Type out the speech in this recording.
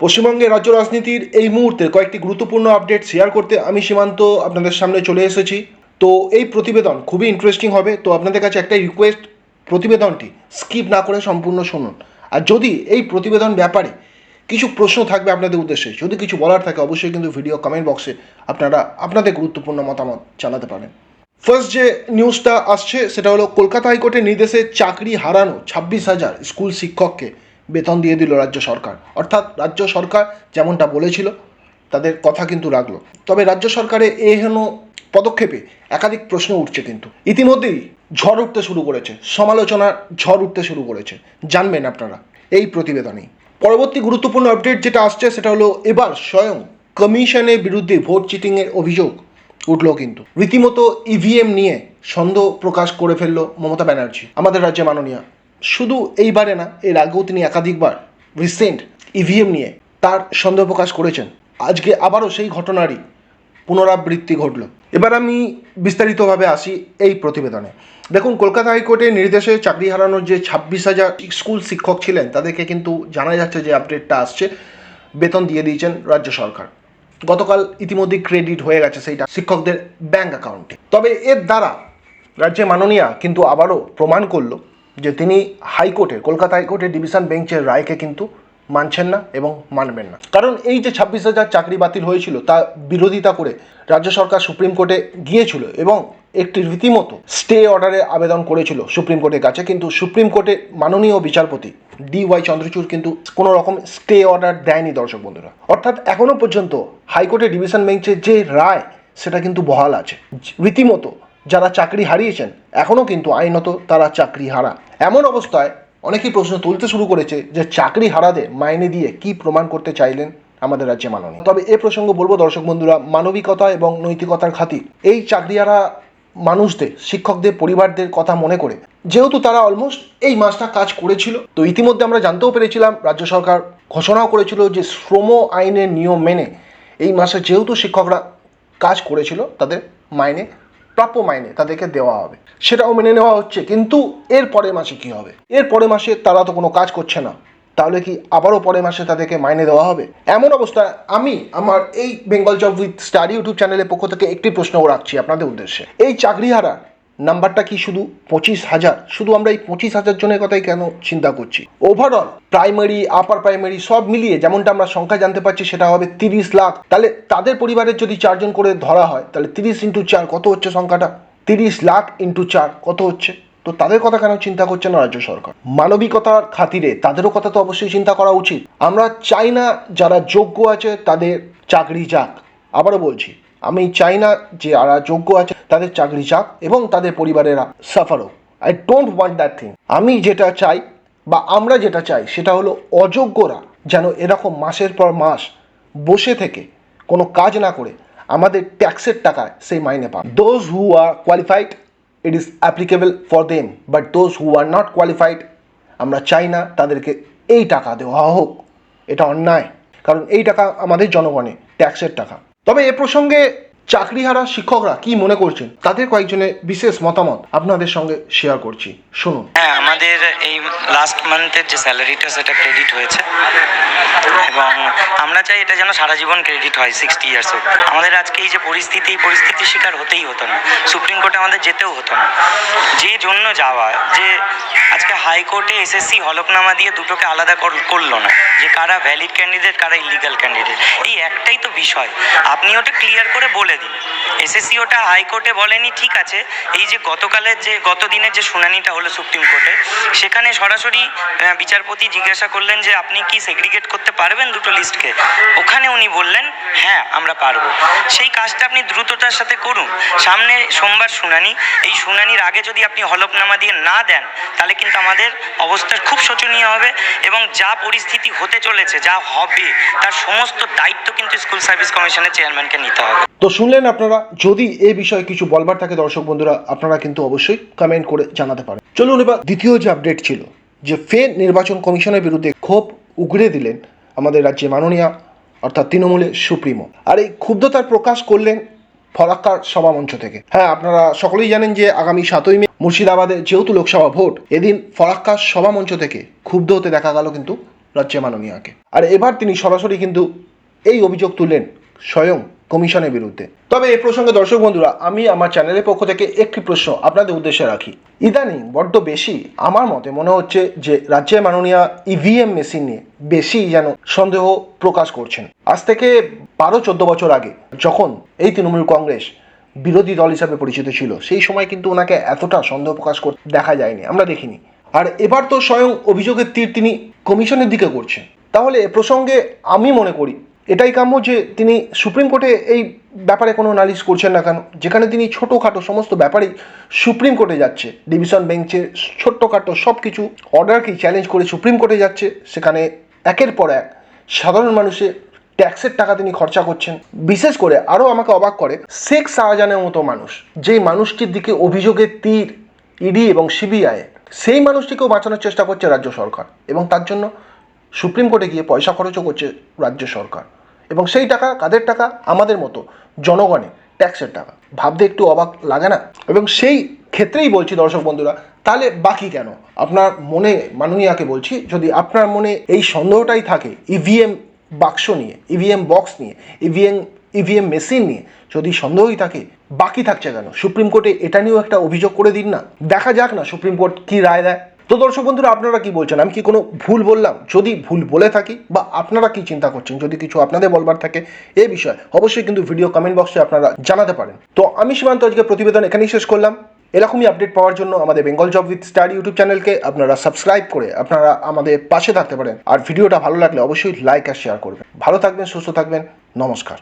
পশ্চিমবঙ্গের রাজ্য রাজনীতির এই মুহূর্তে কয়েকটি গুরুত্বপূর্ণ আপডেট শেয়ার করতে আমি সীমান্ত আপনাদের সামনে চলে এসেছি। তো এই প্রতিবেদন খুবই ইন্টারেস্টিং হবে। তো আপনাদের কাছে একটাই রিকোয়েস্ট প্রতিবেদনটি স্কিপ না করে সম্পূর্ণ শুনুন। আর যদি এই প্রতিবেদন ব্যাপারে কিছু প্রশ্ন থাকবে আপনাদের উদ্দেশ্যে, যদি কিছু বলার থাকে অবশ্যই কিন্তু ভিডিও কমেন্ট বক্সে আপনারা আপনাদের গুরুত্বপূর্ণ মতামত জানাতে পারেন। ফার্স্ট যে নিউজটা আসছে, সেটা হলো কলকাতা হাইকোর্টের নির্দেশে চাকরি হারানো ছাব্বিশ হাজার স্কুল শিক্ষককে বেতন দিয়ে দিল রাজ্য সরকার। অর্থাৎ রাজ্য সরকার যেমনটা বলেছিল, তাদের কথা কিন্তু রাখল। তবে রাজ্য সরকারের এ হেন পদক্ষেপে একাধিক প্রশ্ন উঠছে কিন্তু। ইতিমধ্যেই ঝড় উঠতে শুরু করেছে, সমালোচনার ঝড় উঠতে শুরু করেছে। জানবেন আপনারা এই প্রতিবেদনেই। পরবর্তী গুরুত্বপূর্ণ আপডেট যেটা আসছে সেটা হলো, এবার স্বয়ং কমিশনের বিরুদ্ধে ভোট চিটিংয়ের অভিযোগ উঠল কিন্তু। রীতিমতো ইভিএম নিয়ে সন্দেহ প্রকাশ করে ফেলল মমতা ব্যানার্জি, আমাদের রাজ্যে মাননীয়া শুধু এইবারে না, এর আগেও তিনি একাধিকবার রিসেন্ট ইভিএম নিয়ে তার সন্দেহ প্রকাশ করেছেন। আজকে আবারও সেই ঘটনারই পুনরাবৃত্তি ঘটল। এবার আমি বিস্তারিতভাবে আসি এই প্রতিবেদনে। দেখুন, কলকাতা হাইকোর্টের নির্দেশে চাকরি হারানোর যে ছাব্বিশ হাজার স্কুল শিক্ষক ছিলেন, তাদেরকে কিন্তু জানা যাচ্ছে যে আপডেটটা আসছে। বেতন দিয়ে দিয়েছেন রাজ্য সরকার। গতকাল ইতিমধ্যে ক্রেডিট হয়ে গেছে সেইটা শিক্ষকদের ব্যাংক অ্যাকাউন্টে। তবে এর দ্বারা রাজ্যে মাননীয়া কিন্তু আবারও প্রমাণ করল যে তিনি হাইকোর্টের কলকাতা হাইকোর্টের ডিভিশন বেঞ্চের রায়কে কিন্তু মানছেন না এবং মানবেন না। কারণ এই যে ছাব্বিশ হাজার চাকরি বাতিল হয়েছিল, তা বিরোধিতা করে রাজ্য সরকার সুপ্রিম কোর্টে গিয়েছিল এবং একটি রীতিমতো স্টে অর্ডারে আবেদন করেছিল সুপ্রিম কোর্টের কাছে। কিন্তু সুপ্রিম কোর্টের মাননীয় বিচারপতি ডি ওয়াই চন্দ্রচূড় কিন্তু কোনো রকম স্টে অর্ডার দেয়নি দর্শক বন্ধুরা। অর্থাৎ এখনও পর্যন্ত হাইকোর্টের ডিভিশন বেঞ্চের যে রায়, সেটা কিন্তু বহাল আছে। রীতিমতো যারা চাকরি হারিয়েছেন, এখনও কিন্তু আইনত তারা চাকরি হারা। এমন অবস্থায় অনেকেই প্রশ্ন তুলতে শুরু করেছে যে চাকরি হারাদের মাইনে দিয়ে কি প্রমাণ করতে চাইলেন আমাদের রাজ্যে মাননীয়। তবে এ প্রসঙ্গ বলব, দর্শক বন্ধুরা, মানবিকতা এবং নৈতিকতার খাতির। এই চাকরিহারা মানুষদের, শিক্ষকদের, পরিবারদের কথা মনে করে, যেহেতু তারা অলমোস্ট এই মাসটা কাজ করেছিল, তো ইতিমধ্যে আমরা জানতেও পেরেছিলাম, রাজ্য সরকার ঘোষণাও করেছিল যে শ্রম আইনের নিয়ম মেনে এই মাসে যেহেতু শিক্ষকরা কাজ করেছিল, তাদের মাইনে প্রাপ্য মাইনে তাদেরকে দেওয়া হবে। সেটাও মেনে নেওয়া হচ্ছে, কিন্তু এর পরের মাসে কি হবে? এর পরের মাসে তারা তো কোনো কাজ করছে না। তাহলে কি আবারও পরের মাসে তাদেরকে মাইনে দেওয়া হবে? এমন অবস্থায় আমি আমার এই Bengal job with study YouTube চ্যানেলের পক্ষ থেকে একটি প্রশ্ন রাখছি আপনাদের উদ্দেশ্যে। এই চাকরিহারা নাম্বারটা কি শুধু পঁচিশ হাজার? শুধু আমরা এই পঁচিশ হাজার জনের কথাই কেন চিন্তা করছি? ওভারঅল প্রাইমারি আপার প্রাইমারি সব মিলিয়ে যেমনটা আমরা সংখ্যা জানতে পারছি সেটা হবে তিরিশ লাখ। তাহলে তাদের পরিবারের যদি চারজন করে ধরা হয়, তাহলে তিরিশ ইন্টু চার কত হচ্ছে সংখ্যাটা? তিরিশ লাখ ইন্টু চার কত হচ্ছে? তো তাদের কথা কেন চিন্তা করছে না রাজ্য সরকার? মানবিকতার খাতিরে তাদেরও কথা তো অবশ্যই চিন্তা করা উচিত। আমরা চাই না যারা যোগ্য আছে তাদের চাকরি যাক। আবারও বলছি, আমি চাই না যে যারা যোগ্য আছে তাদের চাকরি যাক এবং তাদের পরিবারেরা সাফার। হোক I don't want that thing আমি যেটা চাই বা আমরা যেটা চাই সেটা হলো অযোগ্যরা যেন এরকম মাসের পর মাস বসে থেকে কোনো কাজ না করে আমাদের ট্যাক্সের টাকায় সেই মাইনে পান those who are qualified it is applicable for them but those who are not qualified আমরা চাই না তাদেরকে এই টাকা দেওয়া হোক। এটা অন্যায়। কারণ এই টাকা আমাদের জনগণে, ট্যাক্সের টাকা। তবে এ প্রসঙ্গে চাকরিহারা শিক্ষকরা কি মনে করছেন? তাদের কয়েকজনের বিশেষ মতামত আপনাদের সঙ্গে শেয়ার করছি। শুনুন। হ্যাঁ আমাদের এই লাস্ট মান্থের যে স্যালারিটা সেটা ক্রেডিট হয়েছে। এবং আমরা চাই এটা যেন সারা জীবন ক্রেডিট হয় সিক্সটি ইয়ার্স আমাদের আজকে এই যে পরিস্থিতি এই পরিস্থিতির শিকার হতেই হতো না। সুপ্রিম কোর্টে আমাদের যেতেও হতো না। যে জন্য যাওয়া, যে আজকে হাইকোর্টে এসএসসি হলফনামা দিয়ে দুটোকে আলাদা কর- করল না। যে কারা ভ্যালিড ক্যান্ডিডেট কারা ইলিগাল ক্যান্ডিডেট এই একটাই তো বিষয়। আপনি ওটা ক্লিয়ার করে বলে দিন এসএসসি ওটা হাইকোর্টে বলেনি, ঠিক আছে, এই যে গতকালের যে গত দিনের যে শুনানিটা হলো সুপ্রিম কোর্টে, সেখানে সরাসরি বিচারপতি জিজ্ঞাসা করলেন যে, আপনি কি সেগ্রিগেট করতে পারবেন দুটো লিস্টকে? ওখানে উনি বললেন হ্যাঁ আমরা পারব। সেই কাজটা আপনি দ্রুততার সাথে করুন। সামনে সোমবার শুনানি, এই শুনানির আগে যদি আপনি হলফনামা দিয়ে না দেন, তাহলে কিন্তু আমাদের অবস্থা খুব শোচনীয় হবে এবং যা পরিস্থিতি হতে চলেছে, যা হবে, তার সমস্ত দায়িত্ব কিন্তু স্কুল সার্ভিস কমিশনের চেয়ারম্যানকে নিতে হবে। শুনলেন আপনারা, যদি এই বিষয়ে কিছু বলবার থাকে দর্শক বন্ধুরা, আপনারা কিন্তু অবশ্যই কমেন্ট করে জানাতে পারেন। চলুন এবার দ্বিতীয় যে আপডেট ছিল, যে ফের নির্বাচন কমিশনের বিরুদ্ধে ক্ষোভ উগড়ে দিলেন আমাদের রাজ্যে মাননীয়া, অর্থাৎ তৃণমূলের সুপ্রিমো। আর এই ক্ষুব্ধতার প্রকাশ করলেন ফরাক্কার সভামঞ্চ থেকে। হ্যাঁ আপনারা সকলেই জানেন যে আগামী সাতই মে মুর্শিদাবাদে যেহেতু লোকসভা ভোট, এদিন ফরাক্কার সভামঞ্চ থেকে ক্ষুব্ধ হতে দেখা গেল কিন্তু রাজ্যে মাননীয়াকে। আর এবার তিনি সরাসরি কিন্তু এই অভিযোগ তুললেন, স্বয়ং কমিশনের বিরুদ্ধে। তবে এই প্রসঙ্গে দর্শক বন্ধুরা, আমি আমার চ্যানেলের পক্ষ থেকে একটি প্রশ্ন আপনাদের উদ্দেশ্যে রাখি। ইদানিং বড্ড বেশি আমার মতে মনে হচ্ছে যে রাজ্যের মাননীয় ইভিএম মেশিন নিয়ে বেশি যেন সন্দেহ প্রকাশ করছেন। আজ থেকে বারো চোদ্দ বছর আগে যখন এই তৃণমূল কংগ্রেস বিরোধী দল হিসাবে পরিচিত ছিল, সেই সময় কিন্তু ওনাকে এতটা সন্দেহ প্রকাশ করতে দেখা যায়নি, আমরা দেখিনি। আর এবার তো স্বয়ং অভিযোগের তীর তিনি কমিশনের দিকে করছেন। তাহলে এ প্রসঙ্গে আমি মনে করি এটাই কাম্য যে তিনি সুপ্রিম কোর্টে এই ব্যাপারে কোনো নালিশ করছেন না কেন? যেখানে তিনি ছোটোখাটো সমস্ত ব্যাপারেই সুপ্রিম কোর্টে যাচ্ছে। ডিভিশন বেঞ্চের ছোট্টখাটো সব কিছু অর্ডারকেই চ্যালেঞ্জ করে সুপ্রিম কোর্টে যাচ্ছে। সেখানে একের পর এক সাধারণ মানুষের ট্যাক্সের টাকা তিনি খরচা করছেন। বিশেষ করে আরও আমাকে অবাক করে, শেখ শাহজাহানের মতো মানুষ, যেই মানুষটির দিকে অভিযোগের তীর ইডি এবং সিবিআই সেই মানুষটিকেও বাঁচানোর চেষ্টা করছে রাজ্য সরকার এবং তার জন্য সুপ্রিম কোর্টে গিয়ে পয়সা খরচও করছে রাজ্য সরকার। এবং সেই টাকা কাদের টাকা? আমাদের মতো জনগণের ট্যাক্সের টাকা। ভাবতে একটু অবাক লাগে না? এবং সেই ক্ষেত্রেই বলছি দর্শক বন্ধুরা, তাহলে বাকি কেন? আপনার মনে, মাননীয়াকে বলছি, যদি আপনার মনে এই সন্দেহটাই থাকে ইভিএম বাক্স নিয়ে ইভিএম বক্স নিয়ে ইভিএম ইভিএম মেশিন নিয়ে, যদি সন্দেহই থাকে, বাকি থাকছে কেন? সুপ্রিম কোর্টে এটা নিয়েও একটা অভিযোগ করে দিন না। দেখা যাক না সুপ্রিম কোর্ট কি রায় দেয়। তো দর্শক বন্ধুরা, আপনারা কি বলছেন? আমি কি কোনো ভুল বললাম? যদি ভুল বলে থাকি বা আপনারা কি চিন্তা করছেন? যদি কিছু আপনাদের বলবার থাকে এ বিষয়ে, অবশ্যই কিন্তু ভিডিও কমেন্ট বক্সে আপনারা জানাতে পারেন। তো আমি সীমান্ত আজকে প্রতিবেদন এখানেই শেষ করলাম। এরকমই আপডেট পাওয়ার জন্য আমাদের Bengal job with star YouTube চ্যানেলকে আপনারা সাবস্ক্রাইব করে আপনারা আমাদের পাশে থাকতে পারেন। আর ভিডিওটা ভালো লাগলে অবশ্যই লাইক আর শেয়ার করবেন। ভালো থাকবেন, সুস্থ থাকবেন। নমস্কার।